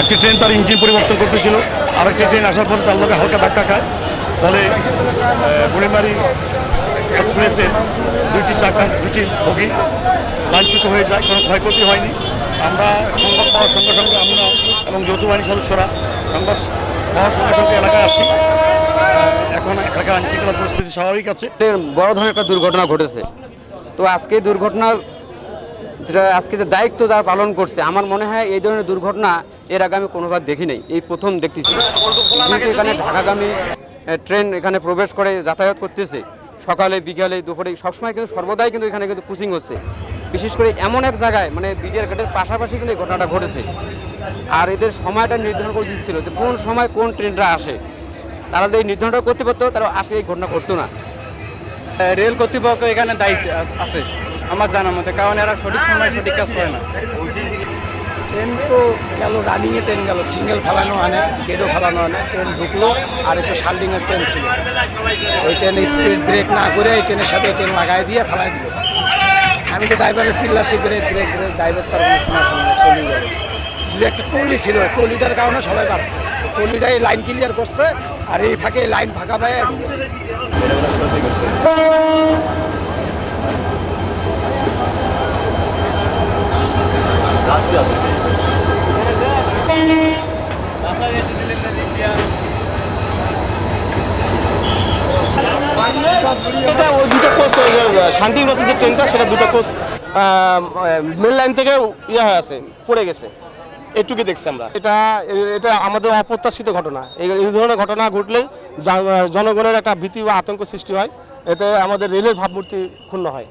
একটি ট্রেন তার ইঞ্জিন পরিবর্তন করতেছিল। আর একটি ট্রেন আসার পর তার লোকে হালকা ধাক্কা খায়। তাহলে বুড়িমারি এক্সপ্রেসের দুইটি চাকা দুটি বগি লাঞ্ছিত হয়ে যায়, কোনো ক্ষয়ক্ষতি হয়নি। আমরা সংবাদ পাওয়ার সঙ্গে সঙ্গে আমরা এবং যৌথ বাহিনী সদস্যরা সংবাদ পাওয়ার সঙ্গে সঙ্গে এলাকায় আসি। এখন এলাকার আইনশৃঙ্খলা পরিস্থিতি স্বাভাবিক আছে। বড় ধরনের একটা দুর্ঘটনা ঘটেছে। তো আজকে দুর্ঘটনা যেটা আজকে যে দায়িত্ব যারা পালন করছে, আমার মনে হয় এই ধরনের দুর্ঘটনা এর আগে আমি কোনোবার দেখি নাই এই প্রথম দেখতেছি। এখানে ঢাকাগামী ট্রেন এখানে প্রবেশ করে যাতায়াত করতেছে। সকালে, বিকালে, দুপুরে, সবসময় কিন্তু সর্বদাই কিন্তু এখানে কিন্তু কুচিং হচ্ছে। বিশেষ করে এমন এক জায়গায় মানে বিডিআর গেটের পাশাপাশি কিন্তু এই ঘটনাটা ঘটেছে। আর এদের সময়টা নির্ধারণ করে দিচ্ছিল যে কোন সময় কোন ট্রেনটা আসে। তারা যদি নির্ধারণটা করতে পারতো, তারা আসলে এই ঘটনা ঘটতো না। রেল কর্তৃপক্ষ এখানে দায়ী আছে। আমার জানার মতে, কারণ এরা সঠিক সময় সঠিক কাজ করে না। ট্রেন তো গেল রানিংয়ে ট্রেন গেল সিঙ্গেল ফেলানো হয় না গেটও ফেলানো হয় না, ট্রেন ঢুকলো, আর একটু শাল্ডিংয়ের ট্রেন ছিল। ওই ট্রেনে স্পিড ব্রেক না করে এই ট্রেনের সাথে ট্রেন লাগাই দিয়ে ফেলাই দিল। আমি তো ড্রাইভারের চিল্লাচ্ছি ব্রেক ব্রেক ব্রেক ড্রাইভার তার কোনো শোনা শোনা চলে গেল। যদি একটা টলি ছিল টলিটার কারণে সবাই বাঁচছে। টলিটাই লাইন ক্লিয়ার করছে, আর এই ফাঁকে লাইন ফাঁকা পায় এটা ওই দুটো কোচ শান্তিনিকেতন যে ট্রেনটা সেটা দুটো কোচ মেন লাইন থেকে ইয়ে হয়ে আছে, পড়ে গেছে। এটুকুই দেখছি আমরা। এটা এটা আমাদের অপ্রত্যাশিত ঘটনা। এই ধরনের ঘটনা ঘটলে জনগণের একটা ভীতি বা আতঙ্ক সৃষ্টি হয়। এতে আমাদের রেলের ভাবমূর্তি ক্ষুণ্ণ হয়।